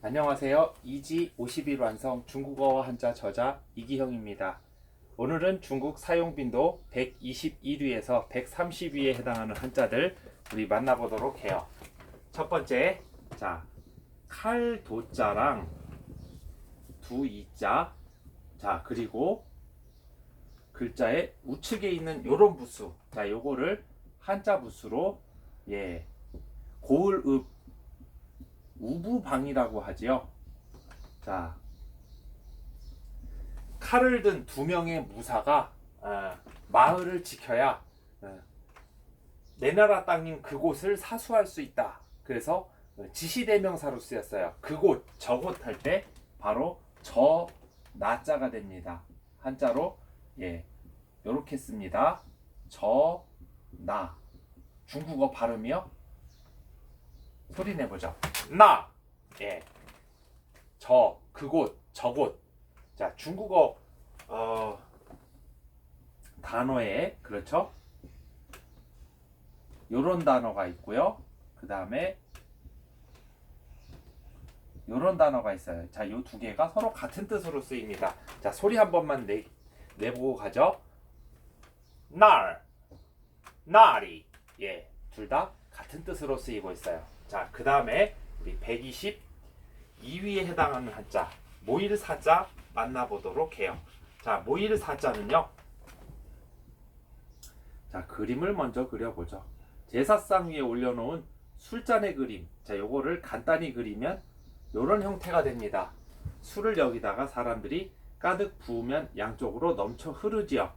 안녕하세요. 이지 51 완성 중국어 한자 저자 이기형입니다. 오늘은 중국 사용 빈도 121위에서 130위에 해당하는 한자들 우리 만나보도록 해요. 첫 번째, 자, 칼 도자랑 두 이자, 자 그리고 글자의 우측에 있는 요런 부수, 자 요거를 한자 부수로 예 고을읍 우부방이라고 하지요. 자, 칼을 든 두 명의 무사가 어, 마을을 지켜야 어, 내 나라 땅인 그곳을 사수할 수 있다. 그래서 어, 지시대명사로 쓰였어요. 그곳, 저곳 할 때 바로 저 나자가 됩니다. 한자로 예 이렇게 씁니다. 저 나. 중국어 발음이요. 소리 내보죠. 나, 예, 저, 그곳, 저곳. 자, 중국어 어, 단어에 그렇죠? 요런 단어가 있고요. 그 다음에 요런 단어가 있어요. 자, 요 두 개가 서로 같은 뜻으로 쓰입니다. 자, 소리 한 번만 내, 내보고 가죠. 날, 날이, 예, 둘 다 같은 뜻으로 쓰이고 있어요. 자, 그 다음에 우리 122위에 해당하는 한자 모일 사자 만나보도록 해요. 자, 모일 사자는요. 자, 그림을 먼저 그려보죠. 제사상 위에 올려놓은 술잔의 그림. 자, 요거를 간단히 그리면 요런 형태가 됩니다. 술을 여기다가 사람들이 가득 부으면 양쪽으로 넘쳐 흐르지요.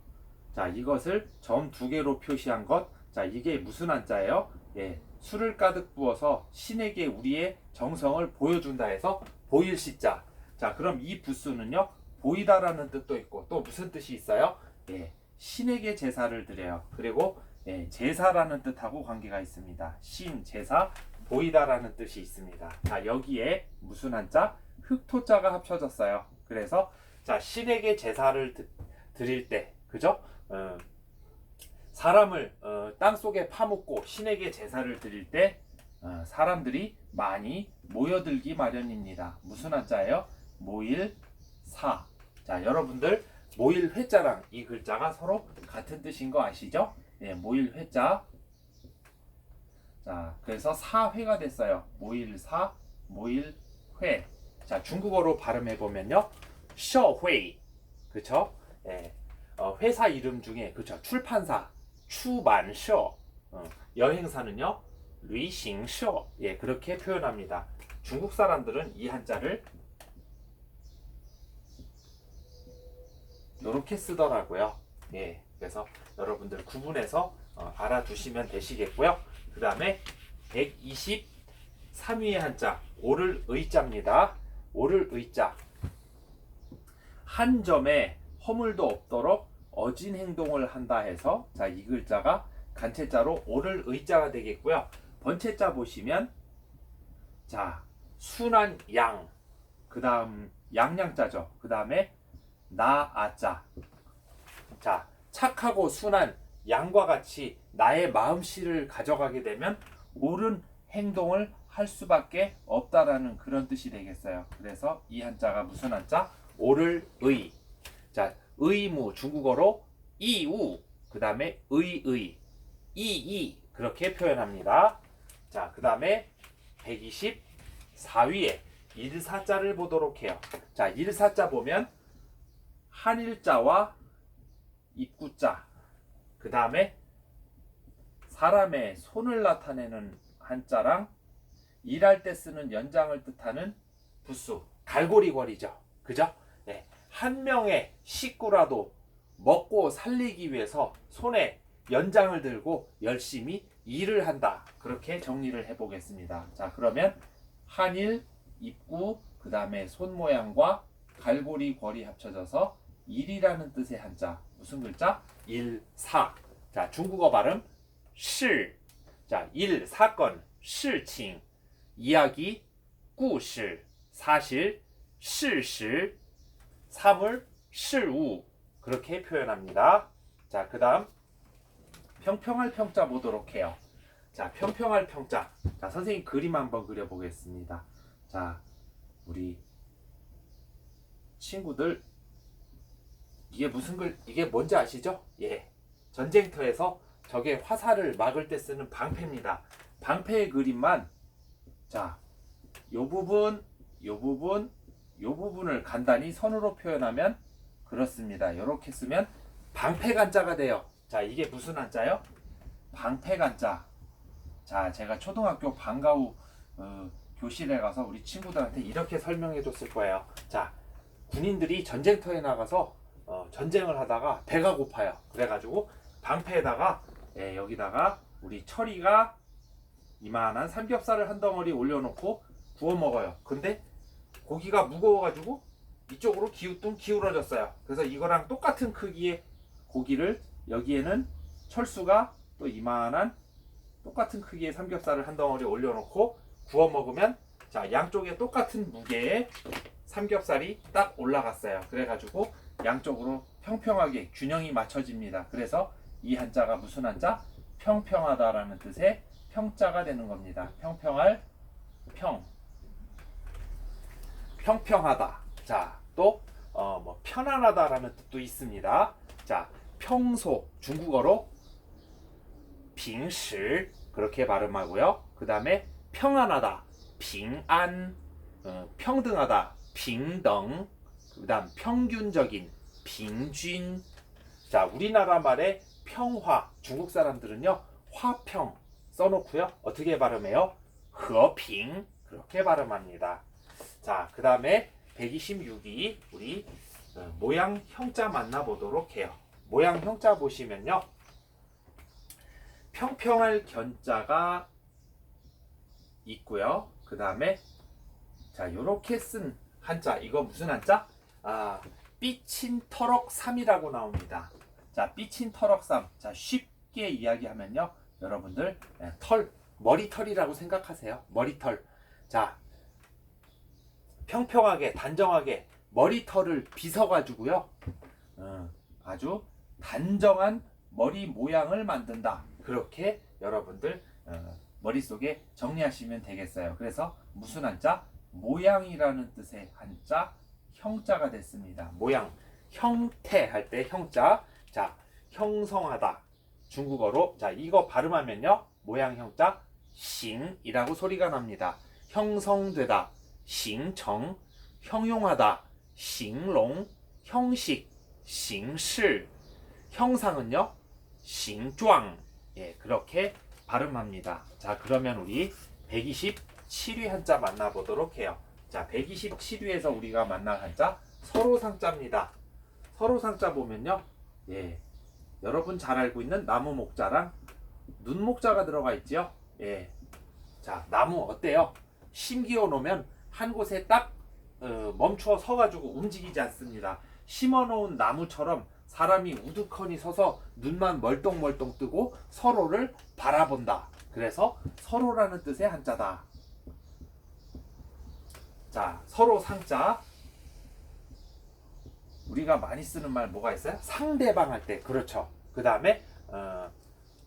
자, 이것을 점 두 개로 표시한 것. 자, 이게 무슨 한자예요? 예, 술을 가득 부어서 신에게 우리의 정성을 보여준다 해서 보일 시자. 자, 그럼 이 부수는요, 보이다라는 뜻도 있고 또 무슨 뜻이 있어요? 예, 신에게 제사를 드려요. 그리고 예, 제사라는 뜻하고 관계가 있습니다. 신, 제사, 보이다라는 뜻이 있습니다. 자, 여기에 무슨 한자? 흑토자가 합쳐졌어요. 그래서 자, 신에게 제사를 드, 드릴 때, 그죠? 어, 사람을 어, 땅 속에 파묻고 신에게 제사를 드릴 때 어, 사람들이 많이 모여들기 마련입니다. 무슨 한자예요? 모일 사. 자, 여러분들 모일 회자랑 이 글자가 서로 같은 뜻인 거 아시죠? 네, 모일 회자. 자, 그래서 사회가 됐어요. 모일 사, 모일 회. 자, 중국어로 발음해 보면요. 社会. 그쵸? 예. 어, 회사 이름 중에 그쵸? 출판사, 추만셔. 어, 여행사는요. 리싱셔. 예, 그렇게 표현합니다. 중국 사람들은 이 한자를 이렇게 쓰더라고요. 예, 그래서 여러분들 구분해서 어, 알아두시면 되시겠고요. 그 다음에 123위의 한자 오를 의자입니다. 오를 의자 한 점에 허물도 없도록 어진 행동을 한다 해서 자 이 글자가 간체자로 오를 의자가 되겠고요. 번체자 보시면 자 순한 양, 그 다음 양양자죠. 그 다음에 나아자. 자 착하고 순한 양과 같이 나의 마음씨를 가져가게 되면 옳은 행동을 할 수밖에 없다라는 그런 뜻이 되겠어요. 그래서 이 한자가 무슨 한자? 옳을 의. 자 의무 중국어로 이우 그 다음에 의의 이이 그렇게 표현합니다. 자 그 다음에 124위에 일사자를 보도록 해요. 자 일사자 보면 한일자와 입구자 그 다음에 사람의 손을 나타내는 한자랑 일할 때 쓰는 연장을 뜻하는 부수 갈고리거리죠. 그죠? 한 명의 식구라도 먹고 살리기 위해서 손에 연장을 들고 열심히 일을 한다. 그렇게 정리를 해보겠습니다. 자, 그러면 한일, 입구, 그 다음에 손 모양과 갈고리, 궐이 합쳐져서 일이라는 뜻의 한자. 무슨 글자? 일, 사. 자, 중국어 발음, 실. 자, 일, 사건, 실칭. 이야기, 구실. 사실, 실실, 사물, 事物 그렇게 표현합니다. 자, 그 다음 평평할 평자 보도록 해요. 자, 평평할 평자. 자, 선생님 그림 한번 그려 보겠습니다. 자, 우리 친구들 이게 무슨 글 이게 뭔지 아시죠? 예. 전쟁터에서 적의 화살을 막을 때 쓰는 방패입니다. 방패의 그림만 자, 요 부분, 요 부분, 요 부분을 간단히 선으로 표현하면 그렇습니다. 이렇게 쓰면 방패 간자가 돼요. 자, 이게 무슨 한자요? 방패 간자. 자, 제가 초등학교 방과 후 어, 교실에 가서 우리 친구들한테 이렇게 설명해 줬을 거예요. 자, 군인들이 전쟁터에 나가서 어, 전쟁을 하다가 배가 고파요. 그래가지고 방패에다가 예, 여기다가 우리 철이가 이만한 삼겹살을 한 덩어리 올려놓고 구워 먹어요. 근데 고기가 무거워가지고 이쪽으로 기우뚱 기울어졌어요. 그래서 이거랑 똑같은 크기의 고기를 여기에는 철수가 또 이만한 똑같은 크기의 삼겹살을 한 덩어리 올려놓고 구워 먹으면 자 양쪽에 똑같은 무게의 삼겹살이 딱 올라갔어요. 그래가지고 양쪽으로 평평하게 균형이 맞춰집니다. 그래서 이 한자가 무슨 한자? 평평하다라는 뜻의 평자가 되는 겁니다. 평평할 평. 평평하다. 자, 또, 어, 뭐, 편안하다라는 뜻도 있습니다. 자, 평소, 중국어로 빙시, 그렇게 발음하고요. 그 다음에 평안하다, 빙안, 어, 평등하다, 빙등, 그 다음 평균적인, 빙준. 자, 우리나라 말의 평화, 중국 사람들은요, 화평 써놓고요. 어떻게 발음해요? 和平 그렇게 발음합니다. 자, 그 다음에 126이 우리 어, 모양 형자 만나보도록 해요. 모양 형자 보시면요. 평평할 견자가 있고요. 그 다음에 자, 요렇게 쓴 한자. 이거 무슨 한자? 아, 삐친 터럭 3이라고 나옵니다. 자, 삐친 터럭 3. 자, 쉽게 이야기하면요. 여러분들 예, 털, 머리털이라고 생각하세요. 머리털. 자, 평평하게 단정하게 머리털을 빗어가지고요. 어, 아주 단정한 머리 모양을 만든다. 그렇게 여러분들 어, 머릿속에 정리하시면 되겠어요. 그래서 무슨 한자? 모양이라는 뜻의 한자 형자가 됐습니다. 모양 형태 할 때 형자 자 형성하다 중국어로 자 이거 발음하면요 모양 형자 싱이라고 소리가 납니다. 형성되다 싱청 형용하다 싱롱 형식 싱시 형상은요 싱状 예 그렇게 발음합니다. 자 그러면 우리 127위 한자 만나보도록 해요. 자 127위에서 우리가 만날 한자 서로 상자입니다. 서로 상자 보면요 예 여러분 잘 알고 있는 나무 목자랑 눈 목자가 들어가 있지요. 예. 자, 나무 어때요? 심기어 놓으면 한 곳에 딱 어, 멈추어 서가지고 움직이지 않습니다. 심어 놓은 나무처럼 사람이 우두커니 서서 눈만 멀뚱멀뚱 뜨고 서로를 바라본다. 그래서 서로라는 뜻의 한자다. 자, 서로 상자. 우리가 많이 쓰는 말 뭐가 있어요? 상대방 할 때 그렇죠. 그 다음에 어,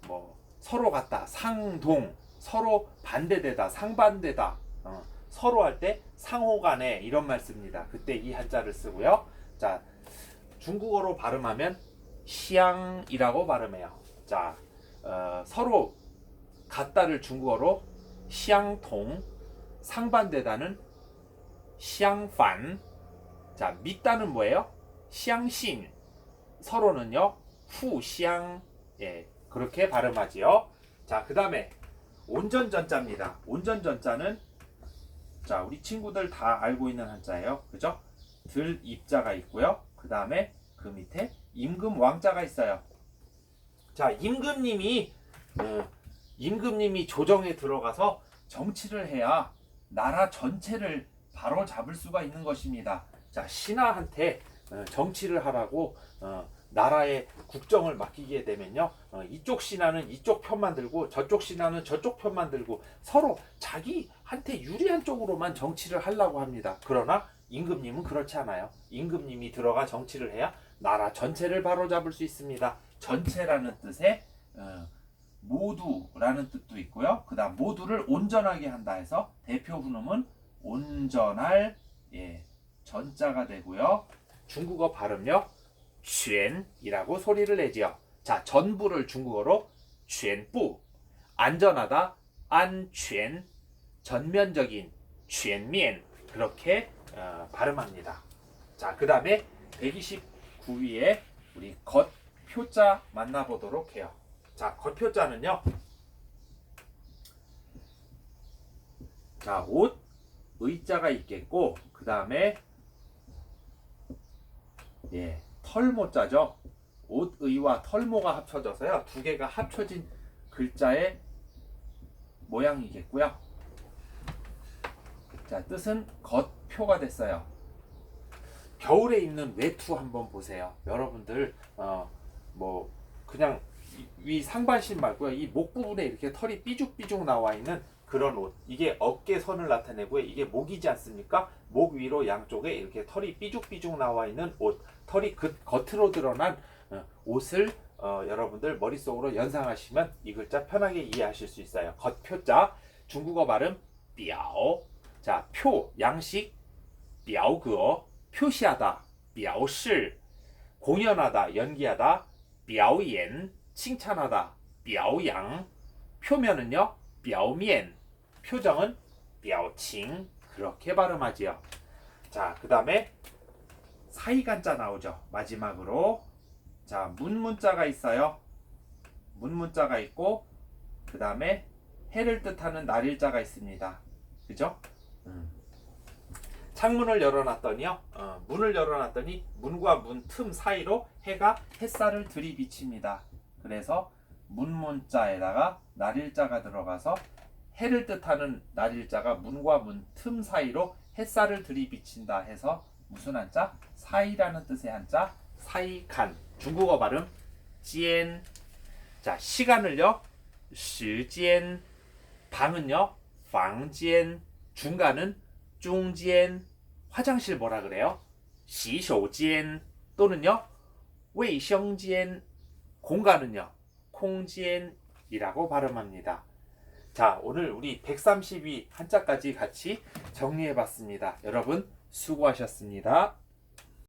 뭐 서로 같다, 상동, 서로 반대되다, 상반되다. 어, 서로 할 때 상호간에 이런 말 씁니다. 그때 이 한자를 쓰고요. 자, 중국어로 발음하면 시앙이라고 발음해요. 자, 어, 서로 같다를 중국어로 시앙통, 상반되다는 시앙판. 자, 믿다는 뭐예요? 시앙신. 서로는요, 후샹. 예, 그렇게 발음하지요. 자, 그 다음에 온전전자입니다. 온전전자는 자, 우리 친구들 다 알고 있는 한자예요. 그죠? 들 입자가 있고요. 그 다음에 그 밑에 임금 왕자가 있어요. 자, 임금님이 어, 임금님이 조정에 들어가서 정치를 해야 나라 전체를 바로 잡을 수가 있는 것입니다. 자, 신하한테 어, 정치를 하라고 어, 나라의 국정을 맡기게 되면요. 어, 이쪽 신하는 이쪽 편만 들고 저쪽 신하는 저쪽 편만 들고 서로 자기한테 유리한 쪽으로만 정치를 하려고 합니다. 그러나 임금님은 그렇지 않아요. 임금님이 들어가 정치를 해야 나라 전체를 바로잡을 수 있습니다. 전체라는 뜻의 어, 모두라는 뜻도 있고요. 그 다음 모두를 온전하게 한다 해서 대표 훈음은 온전할 예, 전자가 되고요. 중국어 발음요. 쥔이라고 소리를 내지요. 자, 전부를 중국어로 쥔부, 안전하다 안쥔, 전면적인 쥔면 그렇게 어, 발음합니다. 자, 그 다음에 129위에 우리 겉 표자 만나보도록 해요. 자, 겉 표자는요. 자, 옷, 의자가 있겠고, 그 다음에, 예, 털모자죠. 옷의와 털모가 합쳐져서요. 두 개가 합쳐진 글자의 모양이겠고요. 자, 뜻은 겉표가 됐어요. 겨울에 입는 외투 한번 보세요. 여러분들 어, 뭐 그냥 이- 위 상반신 말고요. 이 목 부분에 이렇게 털이 삐죽삐죽 나와 있는 그런 옷. 이게 어깨 선을 나타내고 이게 목이지 않습니까? 목 위로 양쪽에 이렇게 털이 삐죽삐죽 나와 있는 옷. 털이 그 겉으로 드러난 어, 옷을 어, 여러분들 머릿속으로 연상하시면 이 글자 편하게 이해하실 수 있어요. 겉표자 중국어 발음 뼈. 자, 표 양식 뼈그어 표시하다 뼈실 공연하다 연기하다 뼈연 칭찬하다 뼈양 표면은요 묘면 표정은 뼈칭 그렇게 발음하지요. 자, 그 다음에 사이간자 나오죠. 마지막으로 자, 문 문자가 있어요. 문 문자가 있고 그 다음에 해를 뜻하는 날일자가 있습니다. 그죠? 음. 창문을 열어놨더니요. 어, 문을 열어놨더니 문과 문 틈 사이로 해가 햇살을 들이비칩니다. 그래서 문문자에다가 날일자가 들어가서 해를 뜻하는 날일자가 문과 문 틈 사이로 햇살을 들이비친다 해서 무슨 한자? 사이라는 뜻의 한자 사이간 중국어 발음 间 자 시간을요 时间 방은요 房间 중간은 中间 화장실 뭐라 그래요? 洗手间 또는요 卫生间 공간은요 空间이라고 발음합니다. 자, 오늘 우리 132 한자까지 같이 정리해 봤습니다. 여러분 수고하셨습니다.